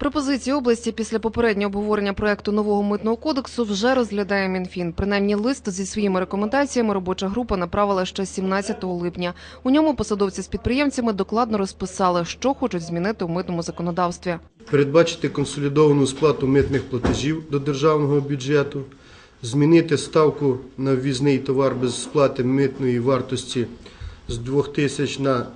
Пропозиції області після попереднього обговорення проекту нового митного кодексу вже розглядає Мінфін. Принаймні лист зі своїми рекомендаціями робоча група направила ще 17 липня. У ньому посадовці з підприємцями докладно розписали, що хочуть змінити у митному законодавстві. передбачити консолідовану сплату митних платежів до державного бюджету, змінити ставку на ввізний товар без сплати митної вартості з 2 тисяч на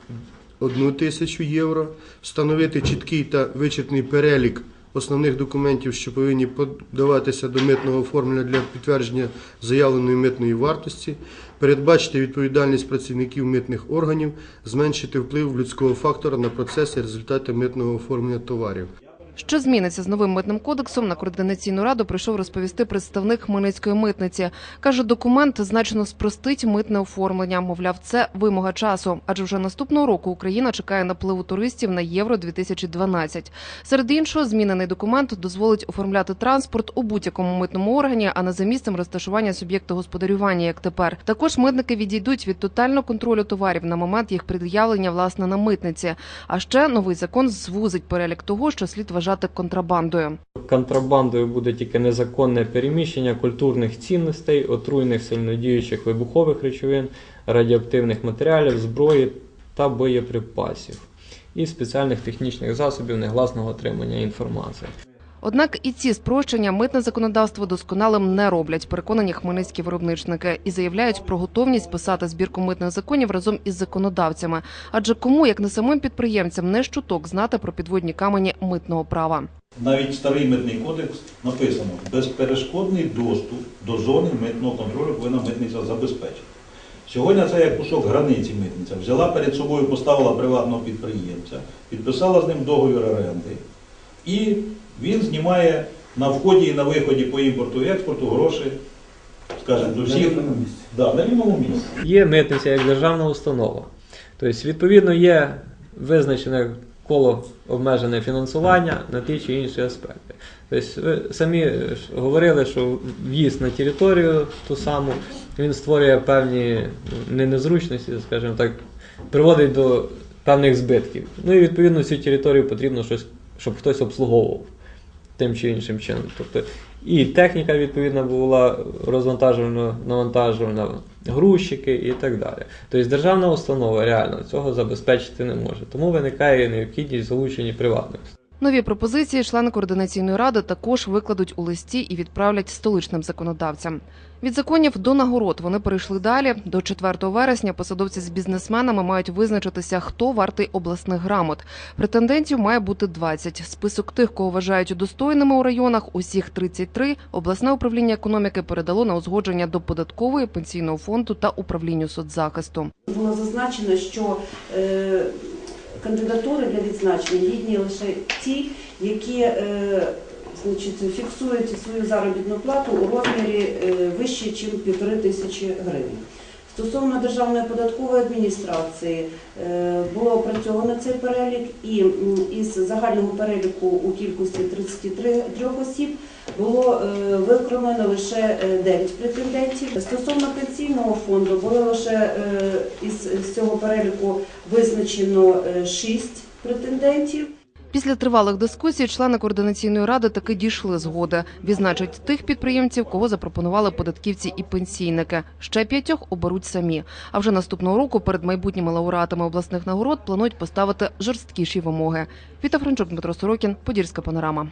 1 тисячу євро, встановити чіткий та вичерпний перелік основних документів, що повинні подаватися до митного оформлення для підтвердження заявленої митної вартості, передбачити відповідальність працівників митних органів, зменшити вплив людського фактора на процес і результати митного оформлення товарів. Що зміниться з новим митним кодексом на координаційну раду прийшов розповісти представник Хмельницької митниці. Каже, документ значно спростить митне оформлення. Мовляв, це вимога часу. Адже вже наступного року Україна чекає напливу туристів на євро 2012 Серед іншого, змінений документ дозволить оформляти транспорт у будь-якому митному органі, а не за місцем розташування суб'єкта господарювання, як тепер. Також митники відійдуть від тотального контролю товарів на момент їх пред'явлення власне на митниці. А ще новий закон звузить перелік того, що слід вважати контрабандою. Контрабандою буде тільки незаконне переміщення культурних цінностей, отруйних сильнодіючих вибухових речовин, радіоактивних матеріалів, зброї та боєприпасів і спеціальних технічних засобів негласного отримання інформації. Однак і ці спрощення митне законодавство досконалим не роблять, переконані хмельницькі виробничники, і заявляють про готовність писати збірку митних законів разом із законодавцями. Адже кому, як не самим підприємцям, не щуток знати про підводні камені митного права. Навіть старий митний кодекс написано безперешкодний доступ до зони митного контролю повинна митниця забезпечити. Сьогодні це як кусок границі митниця. Взяла перед собою, поставила приватного підприємця, підписала з ним договір оренди, і він знімає на вході і на виході по імпорту і експорту гроші, скажімо, до всіх Да, на рівному місці. Є митниця як державна установа. Тобто, відповідно, є визначене коло обмежене фінансування на ті чи інші аспекти. Тобто, ви самі говорили, що в'їзд на територію ту саму, він створює певні ну, не незручності, скажімо так, приводить до певних збитків. Ну і відповідно цю територію потрібно щось, щоб хтось обслуговував тим чи іншим чином. Тобто і техніка відповідно була розвантажена, навантажена, грузчики і так далі. Тобто державна установа реально цього забезпечити не може. Тому виникає необхідність залучення приватних. Нові пропозиції члени координаційної ради також викладуть у листі і відправлять столичним законодавцям. Від законів до нагород вони перейшли далі. До 4 вересня посадовці з бізнесменами мають визначитися, хто вартий обласних грамот. Претендентів має бути 20. Список тих, кого вважають достойними у районах, усіх 33, обласне управління економіки передало на узгодження до податкової пенсійного фонду та управлінню соцзахисту. Було зазначено, що е, кандидатури для відзначення гідні лише ті, які е, значить, фіксують свою заробітну плату у розмірі е, вище, ніж півтори тисячі гривень. Стосовно Державної податкової адміністрації е, було опрацьовано цей перелік, і із загального переліку у кількості 33 осіб було е, виконано лише е, 9 претендентів. Стосовно пенсійного фонду було лише е, із цього переліку визначено 6 претендентів. Після тривалих дискусій члени координаційної ради таки дійшли згоди. Відзначать тих підприємців, кого запропонували податківці і пенсійники. Ще п'ятьох оберуть самі. А вже наступного року перед майбутніми лауреатами обласних нагород планують поставити жорсткіші вимоги. Віта Франчук, Дмитро Сорокін, Подільська панорама.